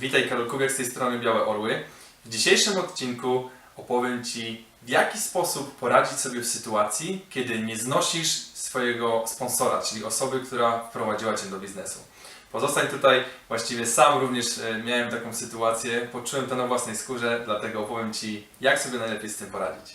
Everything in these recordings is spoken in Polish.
Witaj Karol Kubiak z tej strony Białe Orły. W dzisiejszym odcinku opowiem Ci w jaki sposób poradzić sobie w sytuacji, kiedy nie znosisz swojego sponsora, czyli osoby, która wprowadziła Cię do biznesu. Pozostań tutaj, właściwie sam również e, miałem taką sytuację, poczułem to na własnej skórze, dlatego opowiem Ci jak sobie najlepiej z tym poradzić.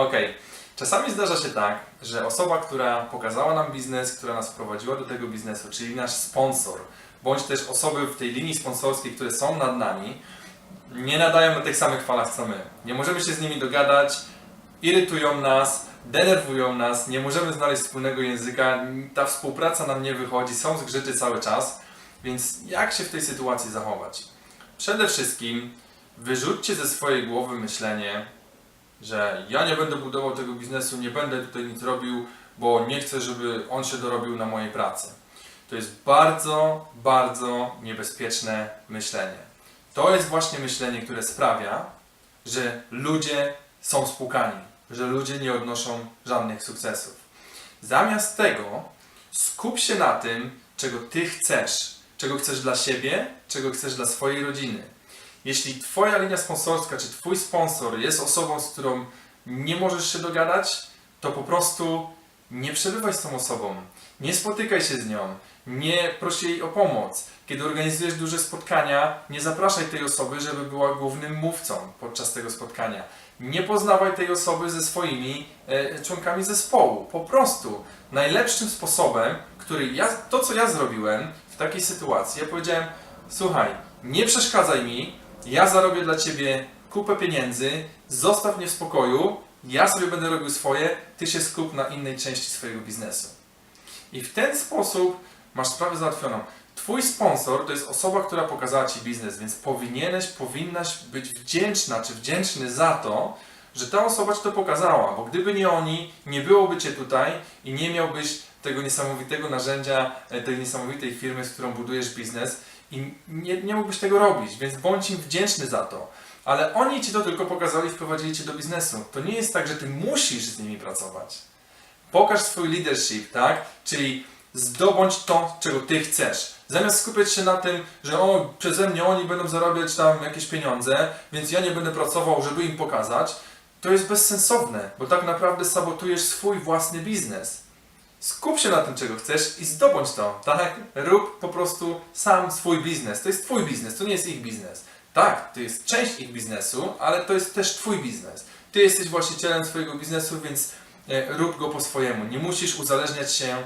Okej. Czasami zdarza się tak, że osoba, która pokazała nam biznes, która nas prowadziła do tego biznesu, czyli nasz sponsor, bądź też osoby w tej linii sponsorskiej, które są nad nami, nie nadają na tych samych falach co my. Nie możemy się z nimi dogadać, irytują nas, denerwują nas, nie możemy znaleźć wspólnego języka, ta współpraca nam nie wychodzi, są zgrzyty cały czas, więc jak się w tej sytuacji zachować? Przede wszystkim wyrzućcie ze swojej głowy myślenie, że ja nie będę budował tego biznesu, nie będę tutaj nic robił, bo nie chcę, żeby on się dorobił na mojej pracy. To jest bardzo, bardzo niebezpieczne myślenie. To jest właśnie myślenie, które sprawia, że ludzie są spłukani, że ludzie nie odnoszą żadnych sukcesów. Zamiast tego skup się na tym, czego ty chcesz, czego chcesz dla siebie, czego chcesz dla swojej rodziny. Jeśli Twoja linia sponsorska, czy Twój sponsor jest osobą, z którą nie możesz się dogadać, to po prostu nie przebywaj z tą osobą. Nie spotykaj się z nią. Nie proś jej o pomoc. Kiedy organizujesz duże spotkania, nie zapraszaj tej osoby, żeby była głównym mówcą podczas tego spotkania. Nie poznawaj tej osoby ze swoimi e, członkami zespołu. Po prostu najlepszym sposobem, który ja, to co ja zrobiłem w takiej sytuacji, ja powiedziałem: Słuchaj, nie przeszkadzaj mi, ja zarobię dla ciebie kupę pieniędzy, zostaw mnie w spokoju, ja sobie będę robił swoje, ty się skup na innej części swojego biznesu. I w ten sposób masz sprawę załatwioną. Twój sponsor to jest osoba, która pokazała Ci biznes, więc powinieneś, powinnaś być wdzięczna czy wdzięczny za to, że ta osoba Ci to pokazała, bo gdyby nie oni, nie byłoby Cię tutaj i nie miałbyś tego niesamowitego narzędzia, e, tej niesamowitej firmy, z którą budujesz biznes i nie, nie mógłbyś tego robić, więc bądź im wdzięczny za to. Ale oni Ci to tylko pokazali wprowadzili Cię do biznesu. To nie jest tak, że Ty musisz z nimi pracować. Pokaż swój leadership, tak? Czyli zdobądź to, czego ty chcesz. Zamiast skupiać się na tym, że o, przeze mnie oni będą zarabiać tam jakieś pieniądze, więc ja nie będę pracował, żeby im pokazać, to jest bezsensowne, bo tak naprawdę sabotujesz swój własny biznes. Skup się na tym, czego chcesz i zdobądź to, tak? Rób po prostu sam swój biznes. To jest twój biznes, to nie jest ich biznes. Tak, to jest część ich biznesu, ale to jest też twój biznes. Ty jesteś właścicielem swojego biznesu, więc e, rób go po swojemu. Nie musisz uzależniać się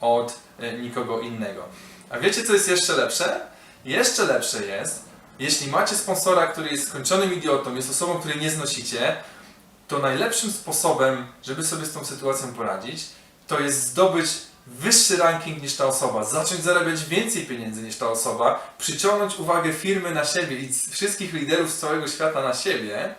od e, nikogo innego. A wiecie, co jest jeszcze lepsze? Jeszcze lepsze jest, jeśli macie sponsora, który jest skończonym idiotą, jest osobą, której nie znosicie, to najlepszym sposobem, żeby sobie z tą sytuacją poradzić, to jest zdobyć wyższy ranking niż ta osoba, zacząć zarabiać więcej pieniędzy niż ta osoba, przyciągnąć uwagę firmy na siebie i wszystkich liderów z całego świata na siebie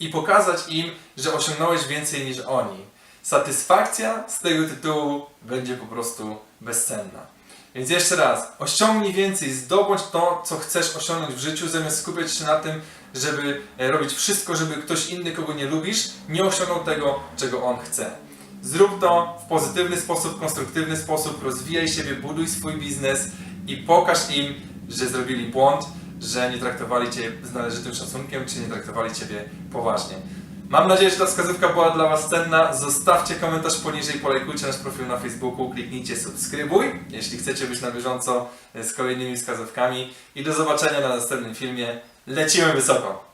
i pokazać im, że osiągnąłeś więcej niż oni. Satysfakcja z tego tytułu będzie po prostu bezcenna. Więc jeszcze raz, osiągnij więcej, zdobądź to, co chcesz osiągnąć w życiu, zamiast skupiać się na tym, żeby e, robić wszystko, żeby ktoś inny, kogo nie lubisz, nie osiągnął tego, czego on chce. Zrób to w pozytywny sposób, konstruktywny sposób, rozwijaj siebie, buduj swój biznes i pokaż im, że zrobili błąd, że nie traktowali Cię z należytym szacunkiem, czy nie traktowali Ciebie poważnie. Mam nadzieję, że ta wskazówka była dla Was cenna. Zostawcie komentarz poniżej, polajkujcie nasz profil na Facebooku, kliknijcie subskrybuj, jeśli chcecie być na bieżąco z kolejnymi wskazówkami. I do zobaczenia na następnym filmie. Lecimy wysoko!